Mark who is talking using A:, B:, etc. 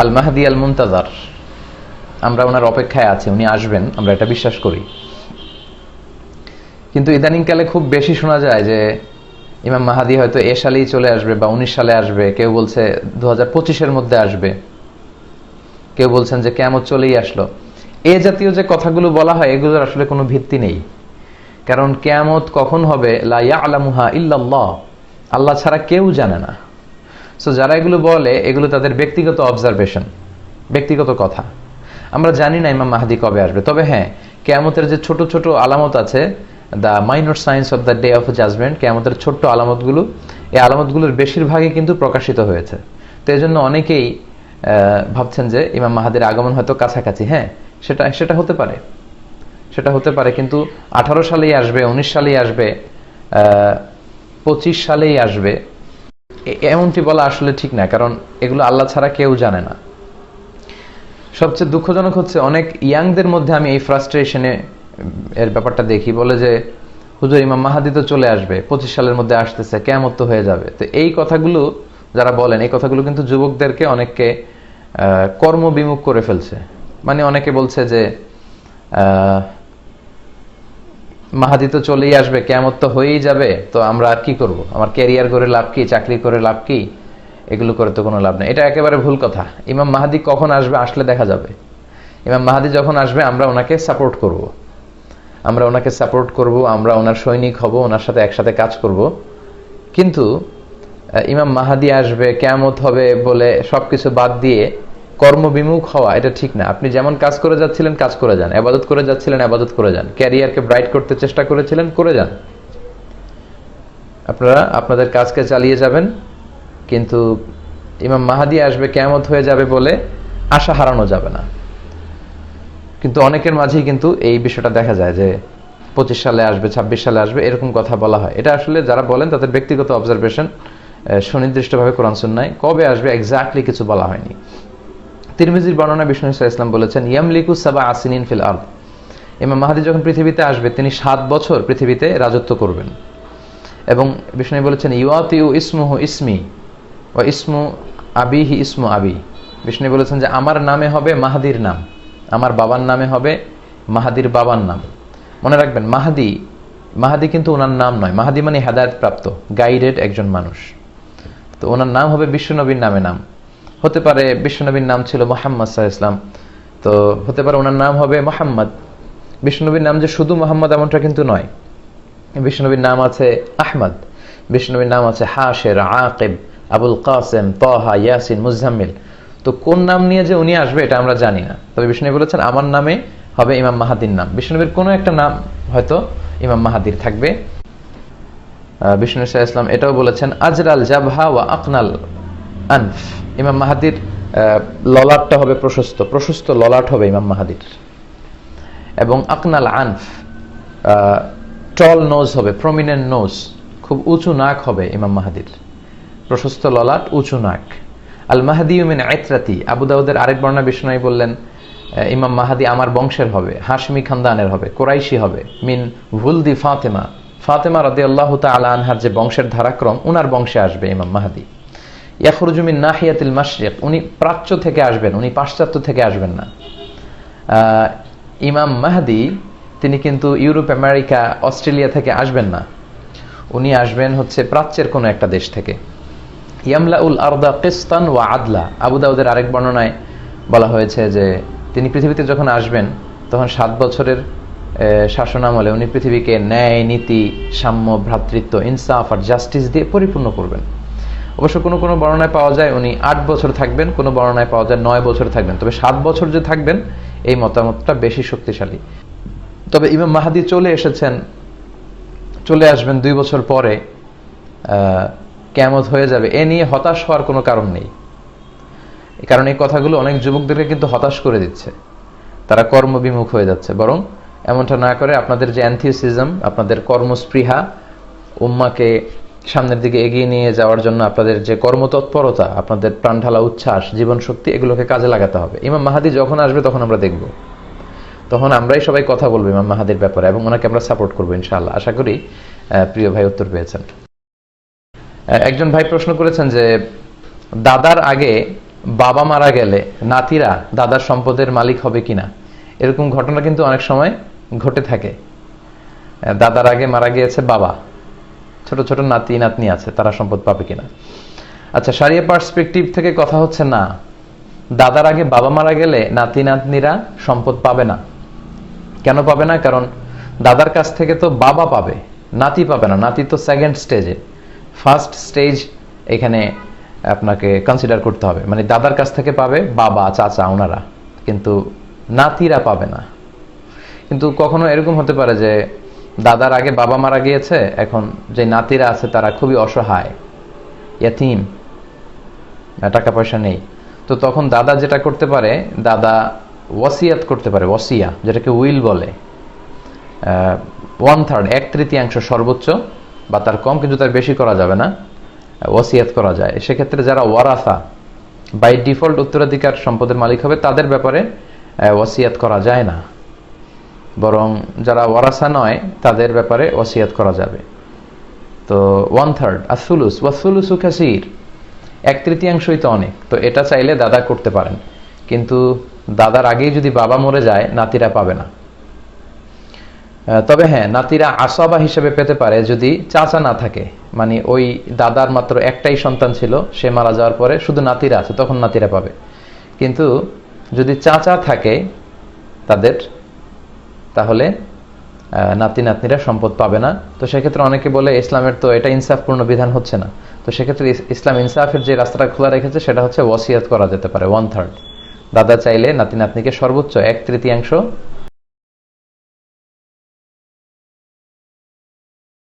A: আল মাহাদি আল মুন্তাজার আমরা ওনার অপেক্ষায় আছি, উনি আসবেন, আমরা এটা বিশ্বাস করি। কিন্তু ইদানিংকালে খুব বেশি শোনা যায় যে ইমাম মাহাদি হয়তো এ সালেই চলে আসবে বা উনিশ সালে আসবে, কেউ বলছে দু হাজার পঁচিশের মধ্যে আসবে। কেউ বলছেন যে কেমন চলেই আসলো। এ জাতীয় যে কথাগুলো বলা হয়, এগুলোর আসলে কোনো ভিত্তি নেই। কারণ কেয়ামত কখন হবে? লা ইয়ালামুহা ইল্লাল্লাহ। আল্লাহ ছাড়া কেউ জানে না। সো যারা এগুলো বলে, এগুলো তাদের ব্যক্তিগত অবজারভেশন ব্যক্তিগত কথা। আমরা জানি না ইমাম মাহাদি কবে আসবে। তবে হ্যাঁ কেয়ামতের যে ছোট ছোট আলামত আছে the minor signs of the day of judgement কেয়ামতের ছোট্ট আলামতগুলো, এই আলামতগুলোর বেশিরভাগই কিন্তু প্রকাশিত হয়েছে। তো এই জন্য অনেকেই ভাবছেন যে ইমাম মাহাদির আগমন হয়তো কাছাকাছি। হ্যাঁ সেটা সেটা হতে পারে। সেটা হতে পারে, কিন্তু আঠারো সালেই আসবে, উনিশ সালেই আসবে পঁচিশ সালেই আসবে। এমনটি বলা আসলে ঠিক না, কারণ এগুলো আল্লাহ ছাড়া কেউ জানে না। সবচেয়ে দুঃখজনক হচ্ছে অনেক ইয়াংদের মধ্যে আমি এই ফ্রাস্ট্রেশনে এর ব্যাপারটা দেখি, বলে যে, হুজুর, ইমাম মাহাদি তো চলে আসবে, পঁচিশ সালের মধ্যে আসতেছে কেমন তো হয়ে যাবে। তো এই কথাগুলো যারা বলেন, এই কথাগুলো কিন্তু যুবকদেরকে অনেককে কর্মবিমুখ করে ফেলছে। মানে অনেকে বলছে যে মাহাদি তো চলেই আসবে কেমন তো হয়েই যাবে, তো আমরা আর কি করব? আমার ক্যারিয়ার করে লাভ কি, চাকরি করে লাভ কি? এগুলো করে তো কোনো লাভ নেই। এটা একেবারে ভুল কথা। ইমাম মাহাদি কখন আসবে আসলে দেখা যাবে। ইমাম মাহাদি যখন আসবে, আমরা ওনাকে সাপোর্ট করব। আমরা ওনাকে সাপোর্ট করব, আমরা ওনার সৈনিক হব, ওনার সাথে একসাথে কাজ করব। কিন্তু ইমাম মাহাদি আসবে, কেয়ামত হবে বলে সবকিছু বাদ দিয়ে কর্মবিমুখ হওয়া, এটা ঠিক না। আপনি যেমন কাজ করে যাচ্ছিলেন, কাজ করে যান। আবাদত করে যাচ্ছিলেন, আবাদত করে যান। ক্যারিয়ারকে ব্রাইট করতে চেষ্টা করেছিলেন, করে যান। আপনারা আপনাদের কাজকে চালিয়ে যাবেন, কিন্তু ইমাম মাহাদি আসবে, কেয়ামত হয়ে যাবে বলে আশা হারানো যাবে না। কিন্তু অনেকের মাঝেই কিন্তু এই বিষয়টা দেখা যায় যে, পঁচিশ সালে আসবে, ছাব্বিশ সালে আসবে, এরকম কথা বলা হয়। এটা আসলে যারা বলেন, তাদের ব্যক্তিগত অবজারভেশন সুনির্দিষ্টভাবে কোরআন সুন্নায় কবে আসবে এক্স্যাক্টলি কিছু বলা হয়নি। তিরমিজির বর্ণনা বিষ্ণু ইসলাম বলেছেন, ইয়ামলিকু সাবা আসিনিন ফিল আর্দ। ইমাম মাহাদি যখন পৃথিবীতে আসবে, তিনি সাত বছর পৃথিবীতে রাজত্ব করবেন। এবং বিষ্ণু বলেছেন ইউয়াতিউ ইসমুহু ইসমি ও ইসমু আবিহি ইসমু আবি। বিষ্ণু বলেছেন যে, আমার নামে হবে মাহাদির নাম, আমার বাবার নামে হবে মাহাদির বাবার নাম। মনে রাখবেন, মাহাদি মাহাদি কিন্তু ওনার নাম নয়। মাহাদি মানে হেদায়ত প্রাপ্ত গাইডেড একজন মানুষ। তো ওনার নাম হবে বিশ্বনবীর নামে নাম। হতে পারে বিশ্বনবীর নাম ছিল মোহাম্মদ সাহা ইসলাম তো হতে পারে ওনার নাম হবে মোহাম্মদ। বিষ্ণুনবীর নাম যে শুধু মোহাম্মদ এমনটা কিন্তু নয়। বিষ্ণুনবীর নাম আছে আহমদ। বিষ্ণুনবীর নাম আছে হাশের, আকেব, আবুল কাসেম, তহা, ইয়াসিন, মুজাম্মিল। তো কোন নাম নিয়ে যে উনি আসবে এটা আমরা জানি না। তবে বিষ্ণু বলেছেন, আমার নামে হবে ইমাম মাহাদির নাম। বিষ্ণুনবীর কোনো একটা নাম হয়তো ইমাম মাহাদির থাকবে। বিষ্ণু শাহ ইসলাম এটাও বলেছেন, আজরাল জাবহা ওয়া আকনাল। আনফ। ইমাম মাহাদির ললাটটা হবে প্রশস্ত। প্রশস্ত ললাট হবে ইমাম মাহাদির। এবং আকনাল আনফ টল নোজ হবে, প্রমিনেন্ট নোজ। খুব উঁচু নাক হবে ইমাম মাহাদির। প্রশস্ত ললাট, উঁচু নাক। আল মাহাদি মিন আয়ত্রাতি দাউদের আরেক বর্ণা বিষ্ণু বললেন ইমাম মাহাদি আমার বংশের হবে, হাশমি খানদানের হবে, কোরাইশি হবে। মিন ভুলদি ফাতেমা। ফাতেমা রদি আল্লাহ তালা আনহার যে বংশের ধারাক্রম, উনার বংশে আসবে ইমাম মাহাদি। ইয়াখরুজুমিন নাহিয়াতিল মাশরিক উনি প্রাচ্য থেকে আসবেন উনি পাশ্চাত্য থেকে আসবেন না। ইমাম মাহাদি তিনি কিন্তু ইউরোপ আমেরিকা অস্ট্রেলিয়া থেকে আসবেন না। উনি আসবেন হচ্ছে প্রাচ্যের কোনো একটা দেশ থেকে। ইয়ামলা উল আরদা কিস্তান ওয়া আদলা। আবু দাউদের আরেক বর্ণনায় বলা হয়েছে যে তিনি পৃথিবীতে যখন আসবেন তখন সাত বছরের আহ, শাসনামলে উনি পৃথিবীকে ন্যায় নীতি সাম্য ভ্রাতৃত্ব ইনসাফ আর জাস্টিস দিয়ে পরিপূর্ণ করবেন। অবশ্য কোনো কোনো বর্ণনায় পাওয়া যায় উনি আট বছর থাকবেন, কোনো বর্ণনায় পাওয়া যায় নয় বছর থাকবেন। তবে সাত বছর যে থাকবেন, এই মতামতটা বেশি শক্তিশালী। তবে ইমাম মাহাদি চলে এসেছেন, চলে আসবেন দুই বছর পরে কেমত হয়ে যাবে। এ নিয়ে হতাশ হওয়ার কোনো কারণ নেই। কারণ এই কথাগুলো অনেক যুবকদেরকে কিন্তু হতাশ করে দিচ্ছে। তারা কর্মবিমুখ হয়ে যাচ্ছে। বরং এমনটা না করে আপনাদের যে অ্যান্থিউসিজম আপনাদের কর্মস্পৃহা, উম্মাকে সামনের দিকে এগিয়ে নিয়ে যাওয়ার জন্য আপনাদের যে কর্মতৎপরতা, আপনাদের প্রাণঢালা উচ্ছ্বাস জীবন শক্তি এগুলোকে কাজে লাগাতে হবে। ইমাম মাহাদি যখন আসবে, তখন আমরা দেখব। তখন আমরাই সবাই কথা বলব ইমাম মাহাদির ব্যাপারে এবং ওনাকে আমরা সাপোর্ট করব ইনশাআল্লাহ। আশা করি প্রিয় ভাই উত্তর পেয়েছেন। একজন ভাই প্রশ্ন করেছেন যে, দাদার আগে বাবা মারা গেলে নাতিরা দাদার সম্পদের মালিক হবে কিনা? এরকম ঘটনা কিন্তু অনেক সময় ঘটে থাকে। দাদার আগে মারা গিয়েছে বাবা। ছোট ছোট নাতি নাতনি আছে, তারা সম্পদ পাবে কিনা? আচ্ছা সারিয়া পার্সপেক্টিভ থেকে কথা হচ্ছে না। দাদার আগে বাবা মারা গেলে নাতি নাতনিরা সম্পদ পাবে না। কেন পাবে না? কারণ দাদার কাছ থেকে তো বাবা পাবে, নাতি পাবে না। নাতি তো সেকেন্ড স্টেজে ফার্স্ট স্টেজ এখানে আপনাকে কনসিডার করতে হবে। মানে দাদার কাছ থেকে পাবে বাবা, চাচা, ওনারা। কিন্তু নাতিরা পাবে না। কিন্তু কখনো এরকম হতে পারে যে দাদার আগে বাবা মারা গিয়েছে, এখন যে নাতিরা আছে তারা খুবই অসহায়। ইয়াতিম টাকা পয়সা নেই। তো তখন দাদা যেটা করতে পারে, দাদা ওয়াসিয়াত করতে পারে, ওয়াসিয়া, যেটাকে উইল বলে। ওয়ান থার্ড এক তৃতীয়াংশ সর্বোচ্চ বা তার কম, কিন্তু তার বেশি করা যাবে না, ওয়াসিয়াত করা যায়। সেক্ষেত্রে যারা ওয়ারাসা বাই ডিফল্ট উত্তরাধিকার সম্পদের মালিক হবে, তাদের ব্যাপারে ওয়াসিয়াত করা যায় না। বরং যারা ওয়ারাসা নয়, তাদের ব্যাপারে ওসিয়াত করা যাবে। তো ওয়ান থার্ড আসুলুস ওয়াসুলুসু কাসির। এক তৃতীয়াংশই তো অনেক, তো এটা চাইলে দাদা করতে পারেন। কিন্তু দাদার আগেই যদি বাবা মরে যায়, নাতিরা পাবে না। তবে হ্যাঁ নাতিরা আসাবা হিসেবে পেতে পারে যদি চাচা না থাকে। মানে ওই দাদার মাত্র একটাই সন্তান ছিল, সে মারা যাওয়ার পরে শুধু নাতিরা আছে, তখন নাতিরা পাবে। কিন্তু যদি চাচা থাকে, তাদের তাহলে নাতি নাতনিরা সম্পদ পাবে না। তো সেক্ষেত্রে অনেকে বলে, ইসলামের তো এটা ইনসাফপূর্ণ বিধান হচ্ছে না। তো সেক্ষেত্রে ইসলাম ইনসাফের যে রাস্তাটা খোলা রেখেছে, সেটা হচ্ছে ওয়াসিয়াত করা যেতে পারে ওয়ান থার্ড দাদা চাইলে নাতি নাতনিকে সর্বোচ্চ এক তৃতীয়াংশ